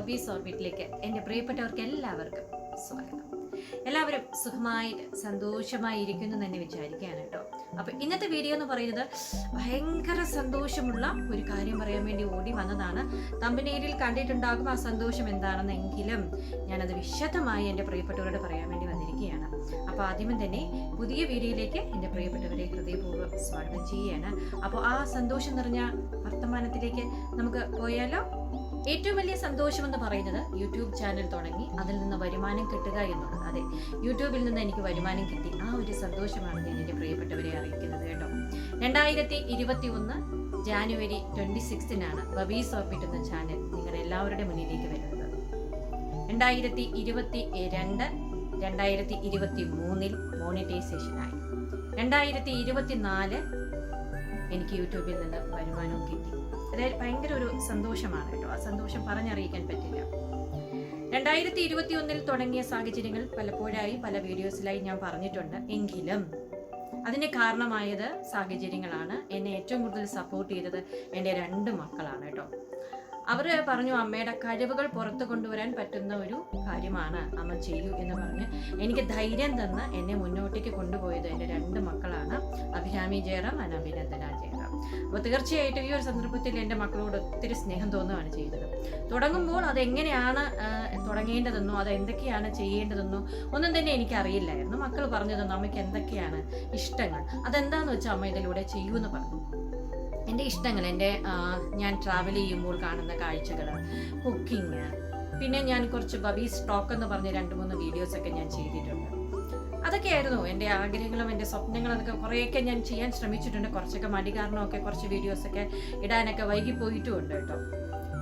ബബീസ് ഓർബിറ്റിലേക്ക് എന്റെ പ്രിയപ്പെട്ടവർക്ക് എല്ലാവർക്കും സ്വാഗതം. എല്ലാവരും സുഖമായിട്ട് സന്തോഷമായി ഇരിക്കുന്നു തന്നെ വിചാരിക്കുകയാണ് കേട്ടോ. അപ്പോൾ ഇന്നത്തെ വീഡിയോ എന്ന് പറയുന്നത് ഭയങ്കര സന്തോഷമുള്ള ഒരു കാര്യം പറയാൻ വേണ്ടി ഓടി വന്നതാണ്. തമ്പനേരിൽ കണ്ടിട്ടുണ്ടാകും ആ സന്തോഷം എന്താണെന്നെങ്കിലും ഞാനത് വിശദമായി എന്റെ പ്രിയപ്പെട്ടവരോട് പറയാൻ വേണ്ടി വന്നിരിക്കുകയാണ്. അപ്പോൾ ആദ്യമേ തന്നെ പുതിയ വീഡിയോയിലേക്ക് എന്റെ പ്രിയപ്പെട്ടവരെ ഹൃദയപൂർവം സ്വാഗതം ചെയ്യുകയാണ്. അപ്പോൾ ആ സന്തോഷം നിറഞ്ഞ വർത്തമാനത്തിലേക്ക് നമുക്ക് പോയാലോ? ഏറ്റവും വലിയ സന്തോഷം എന്ന് പറയുന്നത് യൂട്യൂബ് ചാനൽ തുടങ്ങി അതിൽ നിന്ന് വരുമാനം കിട്ടുക എന്നുള്ളത്. അതെ യൂട്യൂബിൽ നിന്ന് എനിക്ക് വരുമാനം കിട്ടി. ആ ഒരു സന്തോഷമാണ് ഞാൻ എന്റെ പ്രിയപ്പെട്ടവരെ അറിയിക്കുന്നത് കേട്ടോ. രണ്ടായിരത്തി ഇരുപത്തി ഒന്ന് ജാനുവരി ട്വന്റി സിക്സ്തിനാണ് ബബീസ് ഓർബിറ്റ് എന്ന ചാനൽ നിങ്ങളുടെ എല്ലാവരുടെ മുന്നിലേക്ക് വരുന്നത്. രണ്ടായിരത്തി ഇരുപത്തി രണ്ട് രണ്ടായിരത്തി ഇരുപത്തി മൂന്നിൽ മോണിറ്റൈസേഷനായി രണ്ടായിരത്തി ഇരുപത്തി നാല് എനിക്ക് യൂട്യൂബിൽ നിന്ന് വരുമാനവും കിട്ടി. അതായത് ഭയങ്കര ഒരു സന്തോഷമാണ് കേട്ടോ. ആ സന്തോഷം പറഞ്ഞറിയിക്കാൻ പറ്റില്ല. രണ്ടായിരത്തി ഇരുപത്തി ഒന്നിൽ തുടങ്ങിയ സാഹചര്യങ്ങൾ പലപ്പോഴായി പല വീഡിയോസിലായി ഞാൻ പറഞ്ഞിട്ടുണ്ട്. എങ്കിലും അതിന് കാരണമായത് സാഹചര്യങ്ങളാണ്. എന്നെ ഏറ്റവും കൂടുതൽ സപ്പോർട്ട് ചെയ്തത് എന്റെ രണ്ട് മക്കളാണ് കേട്ടോ. അവർ പറഞ്ഞു അമ്മയുടെ കഴിവുകൾ പുറത്തു കൊണ്ടുവരാൻ പറ്റുന്ന ഒരു കാര്യമാണ് അമ്മ ചെയ്യൂ എന്ന് പറഞ്ഞ് എനിക്ക് ധൈര്യം തന്ന് എന്നെ മുന്നോട്ടേക്ക് കൊണ്ടുപോയത് എന്റെ രണ്ട് മക്കളാണ്. അഭിരാമി ജയറാം അനഭിനന്ദന ജയറാം. അപ്പോൾ തീർച്ചയായിട്ടും ഈ ഒരു സന്ദർഭത്തിൽ എന്റെ മക്കളോട് ഒത്തിരി സ്നേഹം തോന്നുകയാണ് ചെയ്തത് തുടങ്ങുമ്പോൾ അതെങ്ങനെയാണ് തുടങ്ങേണ്ടതെന്നോ അത് എന്തൊക്കെയാണ് ചെയ്യേണ്ടതെന്നോ ഒന്നും തന്നെ എനിക്ക് അറിയില്ലായിരുന്നു മക്കൾ പറഞ്ഞു തന്നു അമ്മയ്ക്ക് എന്തൊക്കെയാണ് ഇഷ്ടങ്ങൾ? അതെന്താണെന്ന് വെച്ചാൽ അമ്മ ഇതിലൂടെ ചെയ്യുമെന്ന് പറഞ്ഞു. എന്റെ ഇഷ്ടങ്ങൾ എന്റെ ഞാൻ ട്രാവൽ ചെയ്യുമ്പോൾ കാണുന്ന കാഴ്ചകൾ കുക്കിംഗ് പിന്നെ ഞാൻ കുറച്ച് ബബീസ് സ്റ്റോക്ക് എന്ന് പറഞ്ഞ രണ്ട് മൂന്ന് വീഡിയോസൊക്കെ ഞാൻ ചെയ്തിട്ടുണ്ട്. അതൊക്കെയായിരുന്നു എന്റെ ആഗ്രഹങ്ങളും എന്റെ സ്വപ്നങ്ങളും അതൊക്കെ കുറേയൊക്കെ ഞാൻ ചെയ്യാൻ ശ്രമിച്ചിട്ടുണ്ട്. കുറച്ചൊക്കെ മടി കാരണമൊക്കെ കുറച്ച് വീഡിയോസൊക്കെ ഇടാനൊക്കെ വൈകി പോയിട്ടുമുണ്ട് കേട്ടോ.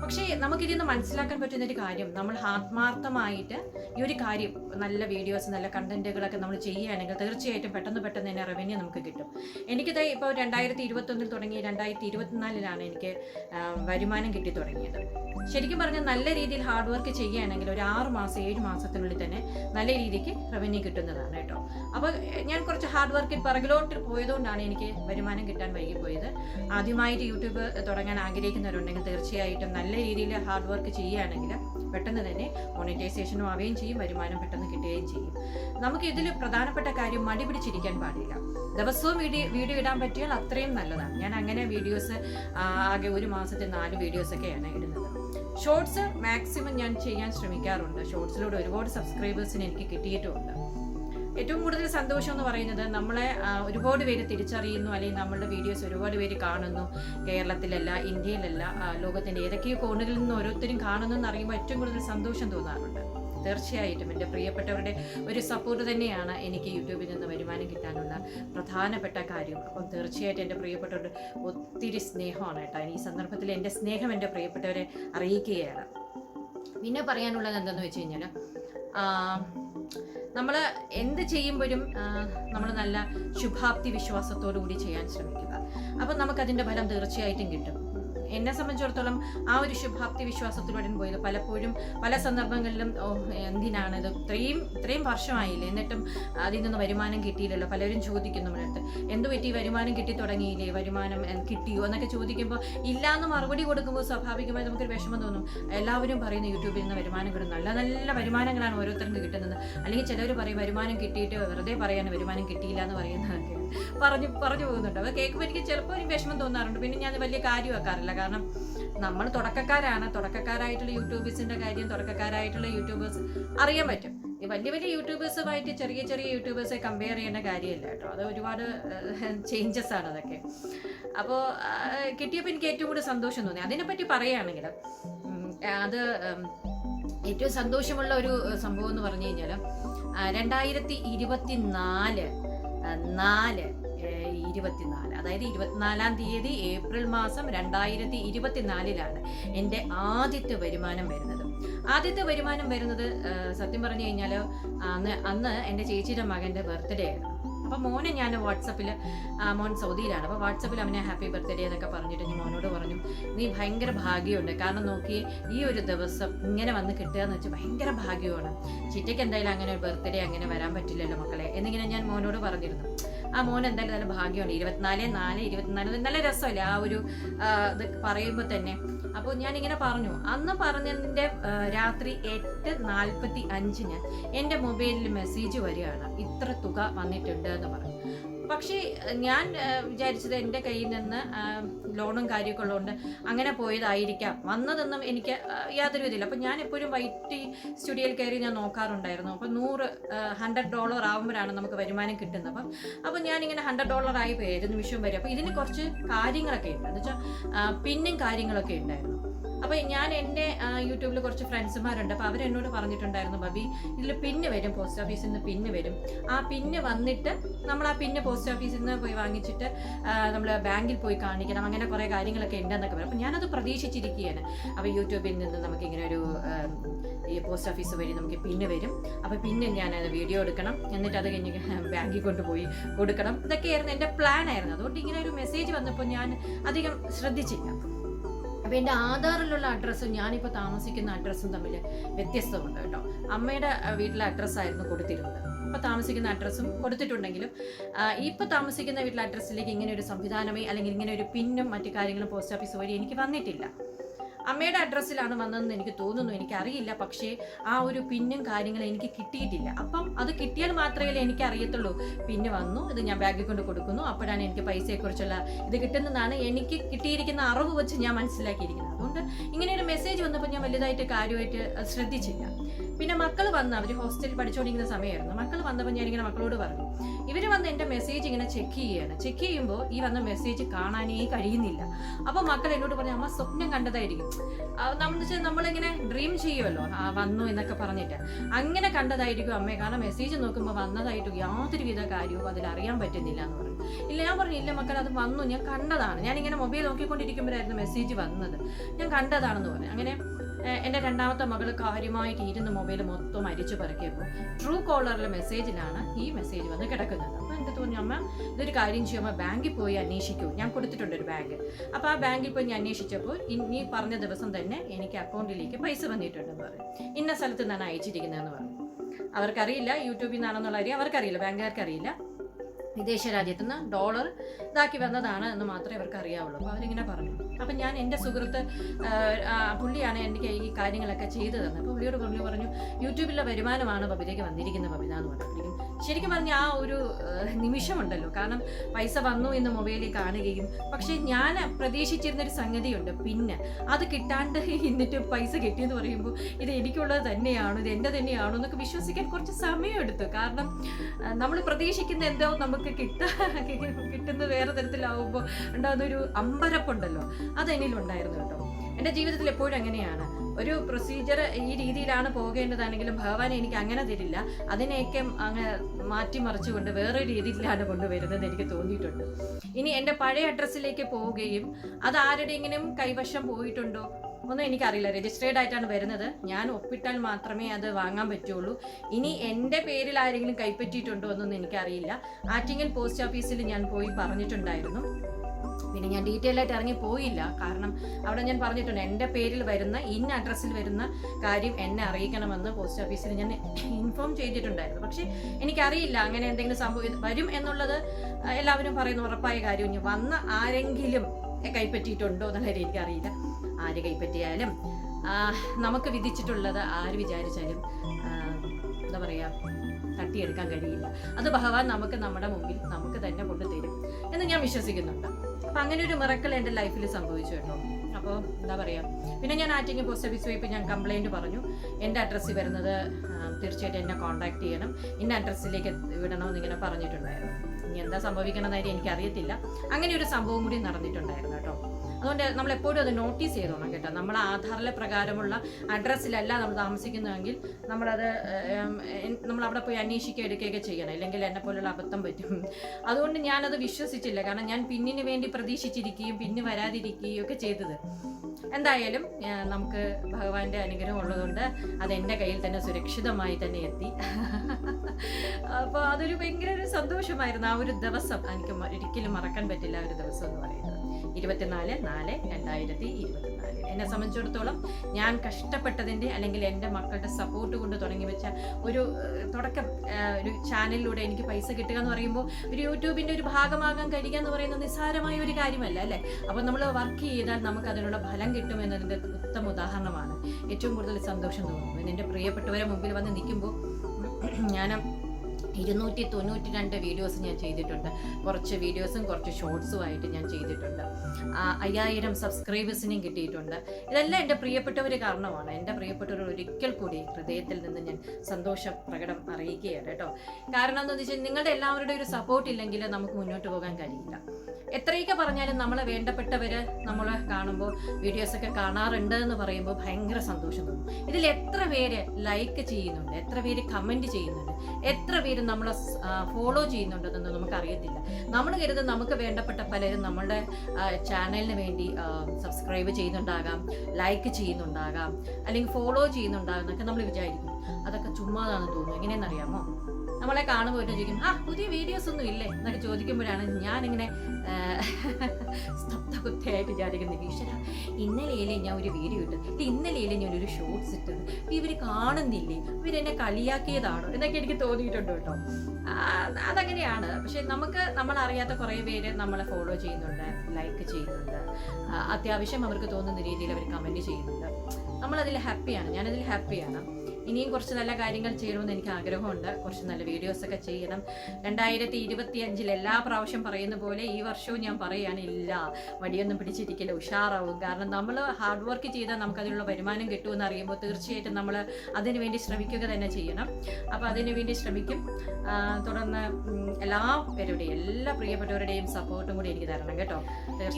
പക്ഷേ നമുക്കിതിൽ നിന്ന് മനസ്സിലാക്കാൻ പറ്റുന്ന ഒരു കാര്യം നമ്മൾ ആത്മാർത്ഥമായിട്ട് ഈ ഒരു കാര്യം നല്ല വീഡിയോസ് നല്ല കണ്ടന്റുകളൊക്കെ നമ്മൾ ചെയ്യുകയാണെങ്കിൽ തീർച്ചയായിട്ടും പെട്ടെന്ന് പെട്ടെന്ന് തന്നെ റവന്യൂ നമുക്ക് കിട്ടും. എനിക്കിത് ഇപ്പോൾ രണ്ടായിരത്തി ഇരുപത്തൊന്നിൽ തുടങ്ങി രണ്ടായിരത്തി ഇരുപത്തിനാലിലാണ് എനിക്ക് വരുമാനം കിട്ടി തുടങ്ങിയത്. ശരിക്കും പറഞ്ഞാൽ നല്ല രീതിയിൽ ഹാർഡ് വർക്ക് ചെയ്യുകയാണെങ്കിൽ ഒരു ആറ് മാസം ഏഴ് മാസത്തിനുള്ളിൽ തന്നെ നല്ല രീതിക്ക് റവന്യൂ കിട്ടുന്നതാണ് കേട്ടോ. അപ്പോൾ ഞാൻ കുറച്ച് ഹാർഡ് വർക്കിൽ പിറകിലോട്ട് പോയതുകൊണ്ടാണ് എനിക്ക് വരുമാനം കിട്ടാൻ വൈകിപ്പോയത് ആദ്യമായിട്ട് യൂട്യൂബ് തുടങ്ങാൻ ആഗ്രഹിക്കുന്നവരുണ്ടെങ്കിൽ തീർച്ചയായിട്ടും നല്ല രീതിയിൽ ഹാർഡ് വർക്ക് ചെയ്യുകയാണെങ്കിൽ പെട്ടെന്ന് തന്നെ മോണിറ്റൈസേഷനും ആവുകയും ചെയ്യും വരുമാനം പെട്ടെന്ന് കിട്ടുകയും ചെയ്യും. നമുക്ക് ഇതിൽ പ്രധാനപ്പെട്ട കാര്യം മടി പിടിച്ചിരിക്കാൻ പാടില്ല. ദിവസവും വീഡിയോ വീഡിയോ ഇടാൻ പറ്റിയാൽ അത്രയും നല്ലതാണ്. ഞാൻ അങ്ങനെ വീഡിയോസ് ആകെ ഒരു മാസത്തിൽ നാല് വീഡിയോസൊക്കെയാണ് ഇടുന്നത്. ഷോർട്സ് മാക്സിമം ഞാൻ ചെയ്യാൻ ശ്രമിക്കാറുണ്ട്. ഷോർട്സിലൂടെ ഒരുപാട് സബ്സ്ക്രൈബേഴ്സിന് എനിക്ക് കിട്ടിയിട്ടുമുണ്ട്. ഏറ്റവും കൂടുതൽ സന്തോഷം എന്ന് പറയുന്നത് നമ്മളെ ഒരുപാട് പേര് തിരിച്ചറിയുന്നു അല്ലെങ്കിൽ നമ്മളുടെ വീഡിയോസ് ഒരുപാട് പേര് കാണുന്നു. കേരളത്തിലല്ല ഇന്ത്യയിലല്ല ലോകത്തിന്റെ ഏതൊക്കെയോ കോണുകളിൽ നിന്ന് ഓരോരുത്തരും കാണുന്നു എന്ന് അറിയുമ്പോൾ ഏറ്റവും കൂടുതൽ സന്തോഷം തോന്നാറുണ്ട്. തീർച്ചയായിട്ടും എന്റെ പ്രിയപ്പെട്ടവരുടെ ഒരു സപ്പോർട്ട് തന്നെയാണ് എനിക്ക് യൂട്യൂബിൽ നിന്ന് വരുമാനം കിട്ടാനുള്ള പ്രധാനപ്പെട്ട കാര്യം. അപ്പം തീർച്ചയായിട്ടും എന്റെ പ്രിയപ്പെട്ടവരുടെ ഒത്തിരി സ്നേഹമാണ് കേട്ടോ. ഈ സന്ദർഭത്തിൽ എന്റെ സ്നേഹം എന്റെ പ്രിയപ്പെട്ടവരെ അറിയിക്കുകയാണ്. പിന്നെ പറയാനുള്ളത് എന്തെന്ന് വെച്ച് കഴിഞ്ഞാൽ നമ്മൾ എന്ത് ചെയ്യുമ്പോഴും നമ്മൾ നല്ല ശുഭാപ്തി വിശ്വാസത്തോടു കൂടി ചെയ്യാൻ ശ്രമിക്കുക. അപ്പം നമുക്കതിന്റെ ഫലം തീർച്ചയായിട്ടും കിട്ടും. എന്നെ സംബന്ധിച്ചിടത്തോളം ആ ഒരു ശുഭാപ്തി വിശ്വാസത്തിലൂടെ പോയത്. പലപ്പോഴും പല സന്ദർഭങ്ങളിലും എന്തിനാണ് ഇത്? ഇത്രയും ഇത്രയും വർഷമായില്ലേ? എന്നിട്ടും അതിൽ നിന്ന് വരുമാനം കിട്ടിയില്ലല്ലോ. പലരും ചോദിക്കുന്നു നമ്മുടെ അടുത്ത് എന്ത് പറ്റി? വരുമാനം കിട്ടി തുടങ്ങിയില്ലേ? വരുമാനം കിട്ടിയോ? എന്നൊക്കെ ചോദിക്കുമ്പോൾ ഇല്ല എന്ന് മറുപടി കൊടുക്കുമ്പോൾ സ്വാഭാവികമായി നമുക്കൊരു വിഷമം തോന്നും. എല്ലാവരും പറയുന്ന യൂട്യൂബിൽ നിന്ന് വരുമാനം കിട്ടും. നല്ല നല്ല വരുമാനങ്ങളാണ് ഓരോരുത്തർക്കും കിട്ടുന്നത്. അല്ലെങ്കിൽ ചിലർ പറയും വരുമാനം കിട്ടിയിട്ട് വെറുതെ പറയാൻ വരുമാനം കിട്ടിയില്ല എന്ന് പറയുന്നതൊക്കെ. പറഞ്ഞു പറഞ്ഞു പോകുന്നുണ്ട്. അത് കേൾക്കുമ്പോൾ എനിക്ക് ചിലപ്പോൾ ഒരു വിഷമം തോന്നാറുണ്ട്. പിന്നെ ഞാൻ വലിയ കാര്യമാക്കാറില്ല കാരണം നമ്മൾ തുടക്കക്കാരാണ്. തുടക്കക്കാരായിട്ടുള്ള യൂട്യൂബേഴ്സിന്റെ കാര്യം തുടക്കക്കാരായിട്ടുള്ള യൂട്യൂബേഴ്സ് അറിയാൻ പറ്റും. വലിയ വലിയ യൂട്യൂബേഴ്സുമായിട്ട് ചെറിയ ചെറിയ യൂട്യൂബേഴ്സെ കമ്പയർ ചെയ്യേണ്ട കാര്യമില്ല കേട്ടോ. അത് ഒരുപാട് ചേഞ്ചസ് ആണ് അതൊക്കെ. അപ്പോൾ കിട്ടിയപ്പോൾ എനിക്ക് ഏറ്റവും കൂടുതൽ സന്തോഷം തോന്നി. അതിനെപ്പറ്റി പറയുകയാണെങ്കിൽ അത് ഏറ്റവും സന്തോഷമുള്ള ഒരു സംഭവം എന്ന് പറഞ്ഞു കഴിഞ്ഞാൽ രണ്ടായിരത്തി ഇരുപത്തി നാല് നാല് ഇരുപത്തിനാല്. അതായത് ഇരുപത്തിനാലാം തീയതി ഏപ്രിൽ മാസം രണ്ടായിരത്തി ഇരുപത്തിനാലിലാണ് എന്റെ ആദ്യത്തെ വരുമാനം വരുന്നത്. ആദ്യത്തെ വരുമാനം വരുന്നത് സത്യം പറഞ്ഞു കഴിഞ്ഞാൽ അന്ന് അന്ന് എന്റെ ചേച്ചിയുടെ മകന്റെ ബർത്ത്ഡേ ആയിരുന്നു അപ്പം മോനെ ഞാൻ വാട്സപ്പിൽ മോൻ സൗദിയിലാണ്. അപ്പോൾ വാട്സപ്പിൽ അവനെ ഹാപ്പി ബർത്ത്ഡേ എന്നൊക്കെ പറഞ്ഞിട്ട് ഞാൻ മോനോട് പറഞ്ഞു നീ ഭയങ്കര ഭാഗ്യമുണ്ട്. കാരണം നോക്കി ഈ ഒരു ദിവസം ഇങ്ങനെ വന്ന് കിട്ടുക എന്ന് വെച്ചാൽ ഭയങ്കര ഭാഗ്യമാണ്. ചിറ്റയ്ക്ക് എന്തായാലും അങ്ങനെ ഒരു ബർത്ത്ഡേ അങ്ങനെ വരാൻ പറ്റില്ലല്ലോ മക്കളെ. എന്നിങ്ങനെ ഞാൻ മോനോട് പറഞ്ഞിരുന്നു. ആ മോൻ എന്തായാലും നല്ല ഭാഗ്യമുണ്ട് ഇരുപത്തിനാല് നാല് ഇരുപത്തിനാല്. നല്ല രസമല്ലേ ആ ഒരു ഇത് പറയുമ്പോൾ തന്നെ. അപ്പോൾ ഞാനിങ്ങനെ പറഞ്ഞു. അന്ന് പറഞ്ഞതിന്റെ രാത്രി എട്ട് നാൽപ്പത്തി അഞ്ചിന് എന്റെ മൊബൈലിൽ മെസ്സേജ് വരികയാണ്. ഇത്ര തുക വന്നിട്ടുണ്ട് എന്ന് പറഞ്ഞു. പക്ഷേ ഞാൻ വിചാരിച്ചത് എന്റെ കയ്യിൽ നിന്ന് ലോണും കാര്യമൊക്കെ ഉള്ളതുകൊണ്ട് അങ്ങനെ പോയതായിരിക്കാം. വന്നതെന്നും എനിക്ക് യാതൊരു ഇതില്ല അപ്പം ഞാൻ എപ്പോഴും വൈറ്റ് സ്റ്റുഡിയോയിൽ കയറി ഞാൻ നോക്കാറുണ്ടായിരുന്നു. അപ്പം നൂറ് ഹൺഡ്രഡ് ഡോളർ ആകുമ്പോഴാണ് നമുക്ക് വരുമാനം കിട്ടുന്നത്. അപ്പം അപ്പം ഞാനിങ്ങനെ ഹൺഡ്രഡ് ഡോളർ ആയി പോയി. ഏത് നിമിഷവും വരും. അപ്പം ഇതിന് കുറച്ച് കാര്യങ്ങളൊക്കെ ഉണ്ട്. എന്ന് വെച്ചാൽ പിന്നും കാര്യങ്ങളൊക്കെ ഉണ്ടായിരുന്നു. അപ്പോൾ ഞാൻ എന്റെ യൂട്യൂബിൽ കുറച്ച് ഫ്രണ്ട്സുമാരുണ്ട്. അപ്പോൾ അവരെന്നോട് പറഞ്ഞിട്ടുണ്ടായിരുന്നു ബബി ഇതിൽ പിന്ന് വരും പോസ്റ്റ് ഓഫീസിൽ നിന്ന് പിന്ന് വരും. ആ പിന്ന് വന്നിട്ട് നമ്മൾ ആ പിന്ന് പോസ്റ്റ് ഓഫീസിൽ നിന്ന് പോയി വാങ്ങിച്ചിട്ട് നമ്മൾ ബാങ്കിൽ പോയി കാണിക്കണം അങ്ങനെ കുറേ കാര്യങ്ങളൊക്കെ ഉണ്ടെന്നൊക്കെ പറയും. അപ്പോൾ ഞാനത് പ്രതീക്ഷിച്ചിരിക്കുകയാണ്. അപ്പോൾ യൂട്യൂബിൽ നിന്ന് നമുക്ക് ഇങ്ങനെ ഒരു ഈ പോസ്റ്റ് ഓഫീസ് വഴി നമുക്ക് പിന്ന് വരും. അപ്പോൾ പിന്നെ ഞാൻ വീഡിയോ എടുക്കണം. എന്നിട്ട് അത് കഴിഞ്ഞ് ബാങ്കിൽ കൊണ്ടുപോയി കൊടുക്കണം. ഇതൊക്കെയായിരുന്നു എന്റെ പ്ലാൻ ആയിരുന്നു. അതുകൊണ്ട് ഇങ്ങനെ ഒരു മെസ്സേജ് വന്നപ്പോൾ ഞാൻ അധികം ശ്രദ്ധിച്ചില്ല. അപ്പോൾ എന്റെ ആധാറിലുള്ള അഡ്രസ്സും ഞാനിപ്പോൾ താമസിക്കുന്ന അഡ്രസ്സും തമ്മിൽ വ്യത്യസ്തമുണ്ട് കേട്ടോ. അമ്മയുടെ വീട്ടിലെ അഡ്രസ്സായിരുന്നു കൊടുത്തിരുന്നത്. ഇപ്പോൾ താമസിക്കുന്ന അഡ്രസ്സും കൊടുത്തിട്ടുണ്ടെങ്കിലും ഇപ്പോൾ താമസിക്കുന്ന വീട്ടിലെ അഡ്രസ്സിലേക്ക് ഇങ്ങനെ ഒരു സംവിധാനമേ അല്ലെങ്കിൽ ഇങ്ങനെ ഒരു പിന്നും മറ്റു കാര്യങ്ങളും പോസ്റ്റ് ഓഫീസ് വഴി എനിക്ക് വന്നിട്ടില്ല. അമ്മയുടെ അഡ്രസ്സിലാണ് വന്നതെന്ന് എനിക്ക് തോന്നുന്നു. എനിക്കറിയില്ല. പക്ഷേ ആ ഒരു പിന്നും കാര്യങ്ങളും എനിക്ക് കിട്ടിയിട്ടില്ല. അപ്പം അത് കിട്ടിയാൽ മാത്രമേ എനിക്ക് അറിയത്തുള്ളൂ പിന്നെ വന്നു. ഇത് ഞാൻ ബാഗിൽ കൊണ്ട് കൊടുക്കുന്നു. അപ്പോഴാണ് എനിക്ക് പൈസയെക്കുറിച്ചുള്ള ഇത് കിട്ടുന്നതാണ്. എനിക്ക് കിട്ടിയിരിക്കുന്ന അറിവ് വെച്ച് ഞാൻ മനസ്സിലാക്കിയിരിക്കുന്നത്. അതുകൊണ്ട് ഇങ്ങനെ ഒരു മെസ്സേജ് വന്നപ്പോൾ ഞാൻ വലുതായിട്ട് കാര്യമായിട്ട് ശ്രദ്ധിച്ചില്ല. പിന്നെ മക്കൾ വന്ന് അവർ ഹോസ്റ്റലിൽ പഠിച്ചുകൊണ്ടിരിക്കുന്ന സമയമായിരുന്നു. മക്കൾ വന്നപ്പോൾ ഞാൻ ഇങ്ങനെ മക്കളോട് പറഞ്ഞു ഇവർ വന്ന് എന്റെ മെസ്സേജ് ഇങ്ങനെ ചെക്ക് ചെയ്യുകയാണ് ചെക്ക് ചെയ്യുമ്പോൾ ഈ വന്ന മെസ്സേജ് കാണാനേ കഴിയുന്നില്ല. അപ്പോൾ മക്കൾ എന്നോട് പറഞ്ഞു അമ്മ സ്വപ്നം കണ്ടതായിരിക്കും. നമ്മൾ വെച്ചാൽ നമ്മളിങ്ങനെ ഡ്രീം ചെയ്യുമല്ലോ വന്നു എന്നൊക്കെ പറഞ്ഞിട്ട്. അങ്ങനെ കണ്ടതായിരിക്കും അമ്മയെ കാരണം മെസ്സേജ് നോക്കുമ്പോൾ വന്നതായിട്ട് യാതൊരു വിധ കാര്യവും അതിൽ അറിയാൻ പറ്റുന്നില്ല എന്ന് പറഞ്ഞു. ഇല്ല ഞാൻ പറഞ്ഞു ഇല്ല മക്കൾ അത് വന്നു. ഞാൻ കണ്ടതാണ്. ഞാനിങ്ങനെ മൊബൈൽ നോക്കിക്കൊണ്ടിരിക്കുമ്പോഴായിരുന്നു മെസ്സേജ് വന്നത്. ഞാൻ കണ്ടതാണെന്ന് പറഞ്ഞു. അങ്ങനെ എന്റെ രണ്ടാമത്തെ മകൾ കാര്യമായിട്ട് ഇരുന്ന് മൊബൈൽ മൊത്തം അരിച്ചു പറക്കിയപ്പോൾ ട്രൂ കോളറിലെ മെസ്സേജിലാണ് ഈ മെസ്സേജ് വന്ന് കിടക്കുന്നത്. അപ്പോൾ എനിക്ക് തോന്നി അമ്മ ഇതൊരു കാര്യം ചെയ്യുമ്പോൾ ബാങ്കിൽ പോയി അന്വേഷിക്കൂ. ഞാൻ കൊടുത്തിട്ടുണ്ട് ഒരു ബാങ്ക്. അപ്പോൾ ആ ബാങ്കിൽ പോയി ഞാൻ അന്വേഷിച്ചപ്പോൾ ഇനി പറഞ്ഞ ദിവസം തന്നെ എനിക്ക് അക്കൗണ്ടിലേക്ക് പൈസ വന്നിട്ടുണ്ടെന്ന് പറഞ്ഞു. ഇന്ന സ്ഥലത്ത് നിന്നാണ് അയച്ചിരിക്കുന്നതെന്ന് പറഞ്ഞു. അവർക്കറിയില്ല യൂട്യൂബിൽ നിന്നാണെന്നുള്ള കാര്യം അവർക്കറിയില്ല ബാങ്കുകാർക്ക് അറിയില്ല വിദേശ രാജ്യത്തു നിന്ന് ഡോളർ ഇതാക്കി വന്നതാണ് എന്ന് മാത്രമേ അവർക്ക് അറിയാവുള്ളൂ അപ്പോൾ അവരിങ്ങനെ പറഞ്ഞു. അപ്പം ഞാൻ എന്റെ സുഹൃത്ത് പുള്ളിയാണ് എനിക്ക് ഈ കാര്യങ്ങളൊക്കെ ചെയ്തു തന്നത്. അപ്പോൾ പുള്ളിയോട് പുള്ളി പറഞ്ഞു യൂട്യൂബിലെ വരുമാനമാണ് ബബിലേക്ക് വന്നിരിക്കുന്നത് ബബിത എന്ന് പറഞ്ഞപ്പോഴേക്കും ശരിക്കും പറഞ്ഞ ആ ഒരു നിമിഷമുണ്ടല്ലോ. കാരണം പൈസ വന്നു എന്ന് മൊബൈലിൽ കാണുകയും പക്ഷേ ഞാൻ പ്രതീക്ഷിച്ചിരുന്നൊരു സംഗതിയുണ്ട്. പിന്നെ അത് കിട്ടാണ്ട് എന്നിട്ട് പൈസ കിട്ടിയെന്ന് പറയുമ്പോൾ ഇത് എനിക്കുള്ളത് തന്നെയാണോ ഇത് എന്റെ തന്നെയാണോ എന്നൊക്കെ വിശ്വസിക്കാൻ കുറച്ച് സമയമെടുത്തു. കാരണം നമ്മൾ പ്രതീക്ഷിക്കുന്ന എന്തോ നമുക്ക് കിട്ടാ കിട്ടുന്നത് വേറെ തരത്തിലാവുമ്പോൾ ഉണ്ടാകുന്ന ഒരു അമ്പരപ്പുണ്ടല്ലോ. അത് എന്നിലുണ്ടായിരുന്നു കേട്ടോ. എന്റെ ജീവിതത്തിൽ എപ്പോഴും അങ്ങനെയാണ്. ഒരു പ്രൊസീജിയർ ഈ രീതിയിലാണ് പോകേണ്ടതാണെങ്കിലും ഭഗവാൻ എനിക്ക് അങ്ങനെ തരില്ല. അതിനെയൊക്കെ അങ്ങ് മാറ്റിമറിച്ചുകൊണ്ട് വേറെ രീതിയിലാണ് കൊണ്ടുവരുന്നത് എനിക്ക് തോന്നിയിട്ടുണ്ട്. ഇനി എന്റെ പഴയ അഡ്രസ്സിലേക്ക് പോവുകയും അത് ആരുടെയെങ്കിലും കൈവശം പോയിട്ടുണ്ടോ? ഒന്നും എനിക്കറിയില്ല. രജിസ്ട്രേഡ് ആയിട്ടാണ് വരുന്നത്. ഞാൻ ഒപ്പിട്ടാൽ മാത്രമേ അത് വാങ്ങാൻ പറ്റുള്ളൂ. ഇനി എന്റെ പേരിൽ ആരെങ്കിലും കൈപ്പറ്റിയിട്ടുണ്ടോ എന്നൊന്നും എനിക്കറിയില്ല. ആറ്റിങ്ങൽ പോസ്റ്റ് ഓഫീസിൽ ഞാൻ പോയി പറഞ്ഞിട്ടുണ്ടായിരുന്നു. പിന്നെ ഞാൻ ഡീറ്റെയിൽ ആയിട്ട് ഇറങ്ങി പോയില്ല. കാരണം അവിടെ ഞാൻ പറഞ്ഞിട്ടുണ്ട് എന്റെ പേരിൽ വരുന്ന ഇൻ അഡ്രസ്സിൽ വരുന്ന കാര്യം എന്നെ അറിയിക്കണമെന്ന് പോസ്റ്റ് ഓഫീസിൽ ഞാൻ ഇൻഫോം ചെയ്തിട്ടുണ്ടായിരുന്നു. പക്ഷേ എനിക്കറിയില്ല അങ്ങനെ എന്തെങ്കിലും സംഭവം വരും എന്നുള്ളത്. എല്ലാവരും പറയുന്ന ഉറപ്പായ കാര്യം വന്ന ആരെങ്കിലും കൈപ്പറ്റിയിട്ടുണ്ടോ എന്നുള്ള എനിക്കറിയില്ല ആര് കൈപ്പറ്റിയാലും നമുക്ക് വിധിച്ചിട്ടുള്ളത് ആര് വിചാരിച്ചാലും എന്താ പറയുക തട്ടിയെടുക്കാൻ കഴിയില്ല. അത് ഭഗവാൻ നമുക്ക് നമ്മുടെ മുമ്പിൽ നമുക്ക് തന്നെ കൊണ്ടുതരും എന്ന് ഞാൻ വിശ്വസിക്കുന്നുണ്ട്. അപ്പം അങ്ങനെ ഒരു മിറക്കൽ എന്റെ ലൈഫിൽ സംഭവിച്ചു കേട്ടോ. അപ്പോൾ എന്താ പറയുക പിന്നെ ഞാൻ ആറ്റിങ് പോസ്റ്റ് ഓഫീസ് പോയി ഞാൻ കംപ്ലൈന്റ് പറഞ്ഞു. എന്റെ അഡ്രസ്സിൽ വരുന്നത് തീർച്ചയായിട്ടും എന്നെ കോൺടാക്ട് ചെയ്യണം. ഇന്ന അഡ്രസ്സിലേക്ക് വിടണമെന്ന് ഇങ്ങനെ പറഞ്ഞിട്ടുണ്ടായിരുന്നു. ഇനി എന്താ സംഭവിക്കണമെന്നായിട്ട് എനിക്കറിയത്തില്ല അങ്ങനെ ഒരു സംഭവം കൂടി നടന്നിട്ടുണ്ടായിരുന്നു കേട്ടോ. അതുകൊണ്ട് നമ്മൾ എപ്പോഴും അത് നോട്ടീസ് ചെയ്തോണം കേട്ടോ. നമ്മൾ ആധാറിലെ പ്രകാരമുള്ള അഡ്രസ്സിലല്ല നമ്മൾ താമസിക്കുന്നതെങ്കിൽ നമ്മളത് നമ്മൾ അവിടെ പോയി അന്വേഷിക്കുക എടുക്കുകയൊക്കെ ചെയ്യണം. ഇല്ലെങ്കിൽ എന്നെ പോലുള്ള അബദ്ധം പറ്റും. അതുകൊണ്ട് ഞാനത് വിശ്വസിച്ചില്ല. കാരണം ഞാൻ പിന്നിന് വേണ്ടി പ്രതീക്ഷിച്ചിരിക്കുകയും പിന്നെ വരാതിരിക്കുകയും ഒക്കെ ചെയ്തത്. എന്തായാലും നമുക്ക് ഭഗവാന്റെ അനുഗ്രഹം ഉള്ളതുകൊണ്ട് അത് എന്റെ കയ്യിൽ തന്നെ സുരക്ഷിതമായി തന്നെ എത്തി. അപ്പോൾ അതൊരു ഭയങ്കര ഒരു സന്തോഷമായിരുന്നു ആ ഒരു ദിവസം. എനിക്ക് ഒരിക്കലും മറക്കാൻ പറ്റില്ല ആ ഒരു ദിവസം എന്ന് പറയുന്നത്. ഇരുപത്തിനാല് നാല് രണ്ടായിരത്തി ഇരുപത്തിനാലിന് എന്നെ സംബന്ധിച്ചിടത്തോളം ഞാൻ കഷ്ടപ്പെട്ടതിന്റെ അല്ലെങ്കിൽ എന്റെ മക്കളുടെ സപ്പോർട്ട് കൊണ്ട് തുടങ്ങി വെച്ച ഒരു തുടക്കം ഒരു ചാനലിലൂടെ എനിക്ക് പൈസ കിട്ടുക എന്ന് പറയുമ്പോൾ ഒരു യൂട്യൂബിന്റെ ഒരു ഭാഗമാകാൻ കഴിയുക എന്ന് പറയുന്നത് നിസ്സാരമായ ഒരു കാര്യമല്ല അല്ലേ? അപ്പോൾ നമ്മൾ വർക്ക് ചെയ്താൽ നമുക്ക് അതിനുള്ള ഫലം കിട്ടും എന്നതിന്റെ ഉത്തമ ഉദാഹരണമാണ്. ഏറ്റവും കൂടുതൽ സന്തോഷം തോന്നുന്നത് എന്റെ പ്രിയപ്പെട്ടവരെ മുമ്പിൽ വന്ന് നിൽക്കുമ്പോൾ ഞാൻ ഇരുന്നൂറ്റി തൊണ്ണൂറ്റി രണ്ട് വീഡിയോസ് ഞാൻ ചെയ്തിട്ടുണ്ട്. കുറച്ച് വീഡിയോസും കുറച്ച് ഷോർട്സും ആയിട്ട് ഞാൻ ചെയ്തിട്ടുണ്ട്. അയ്യായിരം സബ്സ്ക്രൈബേഴ്സിനെയും കിട്ടിയിട്ടുണ്ട്. ഇതെല്ലാം എന്റെ പ്രിയപ്പെട്ടവർ കാരണമാണ്. എന്റെ പ്രിയപ്പെട്ടവർ ഒരിക്കൽ കൂടി ഹൃദയത്തിൽ നിന്ന് ഞാൻ സന്തോഷം പ്രകടം അറിയിക്കുകയാണ് കേട്ടോ. കാരണം എന്താണെന്ന് വെച്ചാൽ നിങ്ങളുടെ എല്ലാവരുടെ ഒരു സപ്പോർട്ട് ഇല്ലെങ്കിൽ നമുക്ക് മുന്നോട്ട് പോകാൻ കഴിയില്ല. എത്രയൊക്കെ പറഞ്ഞാലും നമ്മളെ വേണ്ടപ്പെട്ടവര് നമ്മളെ കാണുമ്പോൾ വീഡിയോസൊക്കെ കാണാറുണ്ട് എന്ന് പറയുമ്പോൾ ഭയങ്കര സന്തോഷം തോന്നും. ഇതിൽ എത്ര പേര് ലൈക്ക് ചെയ്യുന്നുണ്ട് എത്ര പേര് കമന്റ് ചെയ്യുന്നുണ്ട് എത്ര പേര് നമ്മളെ ഫോളോ ചെയ്യുന്നുണ്ടെന്നൊന്നും നമുക്ക് അറിയത്തില്ല നമ്മൾ കരുതും നമുക്ക് വേണ്ടപ്പെട്ട പലരും നമ്മളുടെ ചാനലിന് വേണ്ടി സബ്സ്ക്രൈബ് ചെയ്യുന്നുണ്ടാകാം ലൈക്ക് ചെയ്യുന്നുണ്ടാകാം അല്ലെങ്കിൽ ഫോളോ ചെയ്യുന്നുണ്ടാകാം എന്നൊക്കെ നമ്മൾ വിചാരിക്കും. അതൊക്കെ ചുമ്മാതാണെന്ന് തോന്നുന്നു. എങ്ങനെയെന്നറിയാമോ? നമ്മളെ കാണുമ്പോൾ ചോദിക്കും ആ പുതിയ വീഡിയോസ് ഒന്നും ഇല്ലേ? എന്നൊക്കെ ചോദിക്കുമ്പോഴാണ് ഞാനിങ്ങനെ സ്തബ്ധകുത്തയായിട്ട് വിചാരിക്കുന്നത്. ഈശ്വര ഇന്നലെയിലേ ഞാൻ ഒരു വീഡിയോ ഇട്ടത്? ഇന്നലെയിലേ ഞാൻ ഒരു ഷോർട്സ് ഇട്ടത്? ഇവർ കാണുന്നില്ലേ? ഇവരെന്നെ കളിയാക്കിയതാണോ? എന്നൊക്കെ എനിക്ക് തോന്നിയിട്ടുണ്ട് കേട്ടോ. അതങ്ങനെയാണ്. പക്ഷെ നമുക്ക് നമ്മൾ അറിയാത്ത കുറേ പേര് നമ്മളെ ഫോളോ ചെയ്യുന്നുണ്ട് ലൈക്ക് ചെയ്യുന്നുണ്ട്. അത്യാവശ്യം അവർക്ക് തോന്നുന്ന രീതിയിൽ അവർ കമന്റ് ചെയ്യുന്നുണ്ട്. നമ്മളതിൽ ഹാപ്പിയാണ് ഞാനതിൽ ഹാപ്പിയാണ് ഇനിയും കുറച്ച് നല്ല കാര്യങ്ങൾ ചെയ്യണമെന്ന് എനിക്ക് ആഗ്രഹമുണ്ട്. കുറച്ച് നല്ല വീഡിയോസ് ഒക്കെ ചെയ്യണം. രണ്ടായിരത്തി ഇരുപത്തി അഞ്ചിൽ എല്ലാ പ്രാവശ്യം പറയുന്ന പോലെ ഈ വർഷവും ഞാൻ പറയുകയാണ് ഇല്ല വടിയൊന്നും പിടിച്ചിരിക്കില്ല ഉഷാറാവും. കാരണം നമ്മൾ ഹാർഡ് വർക്ക് ചെയ്താൽ നമുക്ക് അതിനുള്ള വരുമാനം കിട്ടുമെന്ന് അറിയുമ്പോൾ തീർച്ചയായിട്ടും നമ്മൾ അതിനുവേണ്ടി ശ്രമിക്കുക തന്നെ ചെയ്യണം. അപ്പോൾ അതിനുവേണ്ടി ശ്രമിക്കും. തുടർന്ന് എല്ലാ പേരുടെയും എല്ലാ പ്രിയപ്പെട്ടവരുടെയും സപ്പോർട്ടും കൂടി എനിക്ക് തരണം കേട്ടോ.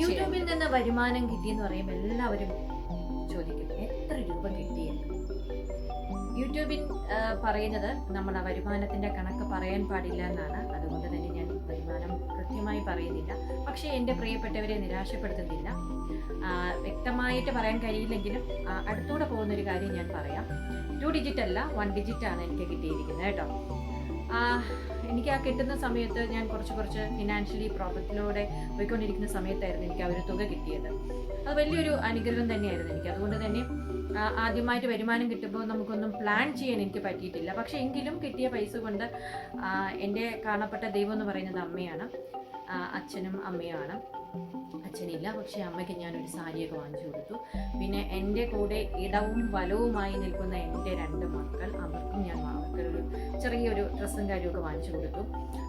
യൂട്യൂബിൽ നിന്ന് വരുമാനം കിട്ടിയെന്ന് പറയുമ്പോൾ എല്ലാവരും ചോദിക്കും എത്ര രൂപ കിട്ടിയെന്ന്? യൂട്യൂബിൽ പറയുന്നത് നമ്മൾ ആ വരുമാനത്തിന്റെ കണക്ക് പറയാൻ പാടില്ല എന്നാണ്. അതുകൊണ്ട് തന്നെ ഞാൻ വരുമാനം കൃത്യമായി പറയുന്നില്ല. പക്ഷേ എന്റെ പ്രിയപ്പെട്ടവരെ നിരാശപ്പെടുത്തുന്നില്ല. വ്യക്തമായിട്ട് പറയാൻ കഴിയില്ലെങ്കിലും അടുത്തൂടെ പോകുന്ന ഒരു കാര്യം ഞാൻ പറയാം. ടു ഡിജിറ്റ് അല്ല വൺ ഡിജിറ്റ് ആണ് എനിക്ക് കിട്ടിയിരിക്കുന്നത് കേട്ടോ. എനിക്ക് ആ കിട്ടുന്ന സമയത്ത് ഞാൻ കുറച്ച് കുറച്ച് ഫിനാൻഷ്യലി പ്രോബ്ലത്തിലൂടെ പോയിക്കൊണ്ടിരിക്കുന്ന സമയത്തായിരുന്നു എനിക്ക് ആ ഒരു തുക കിട്ടിയത്. അത് വലിയൊരു അനുഗ്രഹം തന്നെയായിരുന്നു എനിക്ക്. അതുകൊണ്ട് തന്നെ ആദ്യമായിട്ട് വരുമാനം കിട്ടുമ്പോൾ നമുക്കൊന്നും പ്ലാൻ ചെയ്യാൻ എനിക്ക് പറ്റിയിട്ടില്ല. പക്ഷേ എങ്കിലും കിട്ടിയ പൈസ കൊണ്ട് എന്റെ കാണപ്പെട്ട ദൈവം എന്ന് പറയുന്നത് അമ്മയാണ്. അച്ഛനും അമ്മയുമാണ്. അച്ഛനില്ല പക്ഷേ അമ്മയ്ക്ക് ഞാനൊരു സാരിയൊക്കെ വാങ്ങിച്ചു കൊടുത്തു. പിന്നെ എന്റെ കൂടെ ഇടവും വലവുമായി നിൽക്കുന്ന എന്റെ രണ്ട് മക്കൾ അവർക്കും ഞാൻ അവർക്കൊരു ചെറിയൊരു ഡ്രസ്സും കാര്യമൊക്കെ വാങ്ങിച്ചു കൊടുത്തു.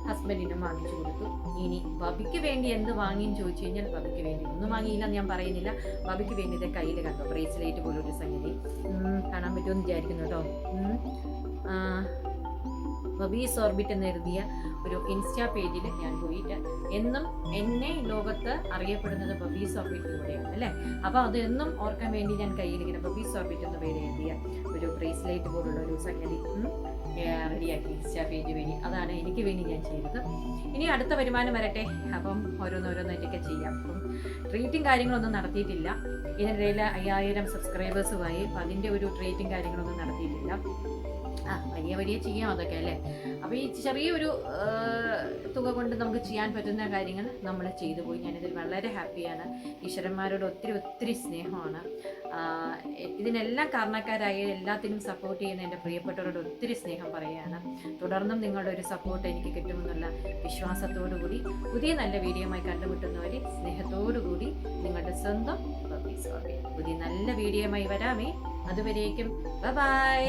ഹസ്ബൻഡിനും വാങ്ങിച്ചു കൊടുത്തു. ഇനി ബബിക്ക് വേണ്ടി എന്ത് വാങ്ങിയെന്ന് ചോദിച്ചു കഴിഞ്ഞാൽ ബബിക്ക് വേണ്ടി ഒന്നും വാങ്ങിയില്ല ഞാൻ പറയുന്നില്ല. ബബിക്ക് വേണ്ടി ഇത് കയ്യിൽ കണ്ടോ ബ്രേസ്ലേറ്റ് പോലൊരു സംഗതി. കാണാൻ പറ്റുമെന്ന് വിചാരിക്കുന്നു കേട്ടോ. ബബീസ് ഓർബിറ്റ് എന്ന് എഴുതിയ ഒരു ഇൻസ്റ്റാ പേജിൽ ഞാൻ പോയിട്ട് എന്നും എന്നെ ലോകത്ത് അറിയപ്പെടുന്നത് ബബീസ് ഓർബിറ്റിലൂടെയാണ് അല്ലേ? അപ്പോൾ അത് എന്നും ഓർക്കാൻ വേണ്ടി ഞാൻ കയ്യിലിങ്ങനെ ബബീസ് ഓർബിറ്റ് എന്ന പേര് എഴുതിയ ഒരു ബ്രേസ്ലൈറ്റ് പോലുള്ള ഒരു സംഗതി റെഡിയാക്കി ഇൻസ്റ്റാ പേജ് വേണ്ടി അതാണ് എനിക്ക് വേണ്ടി ഞാൻ ചെയ്തത്. ഇനി അടുത്ത വരുമാനം വരട്ടെ. അപ്പം ഓരോന്നോരോന്നൊക്കെ ചെയ്യാം. അപ്പം ട്രീറ്റും കാര്യങ്ങളൊന്നും നടത്തിയിട്ടില്ല. ഇതിനിടയിൽ അയ്യായിരം സബ്സ്ക്രൈബേഴ്സുമായി അപ്പം അതിന്റെ ഒരു ട്രീറ്റും കാര്യങ്ങളൊന്നും നടത്തിയിട്ടില്ല. ആ വലിയ വലിയ ചെയ്യാം അതൊക്കെ അല്ലേ? അപ്പോൾ ഈ ചെറിയൊരു തുക കൊണ്ട് നമുക്ക് ചെയ്യാൻ പറ്റുന്ന കാര്യങ്ങൾ നമ്മൾ ചെയ്തു പോയി. ഞാനിതിൽ വളരെ ഹാപ്പിയാണ്. ഈശ്വരന്മാരോട് ഒത്തിരി ഒത്തിരി സ്നേഹമാണ്. ഇതിനെല്ലാം കാരണക്കാരായ എല്ലാത്തിനും സപ്പോർട്ട് ചെയ്യുന്ന എന്റെ പ്രിയപ്പെട്ടവരോട് ഒത്തിരി സ്നേഹം പറയുകയാണ്. തുടർന്നും നിങ്ങളുടെ ഒരു സപ്പോർട്ട് എനിക്ക് കിട്ടുമെന്നുള്ള വിശ്വാസത്തോടു കൂടി പുതിയ നല്ല വീഡിയോയുമായി കണ്ടുമുട്ടുന്നവരെ സ്നേഹത്തോടു കൂടി നിങ്ങളുടെ സ്വന്തം പുതിയ നല്ല വീഡിയോയുമായി വരാമേ. അതുവരേക്കും ബൈ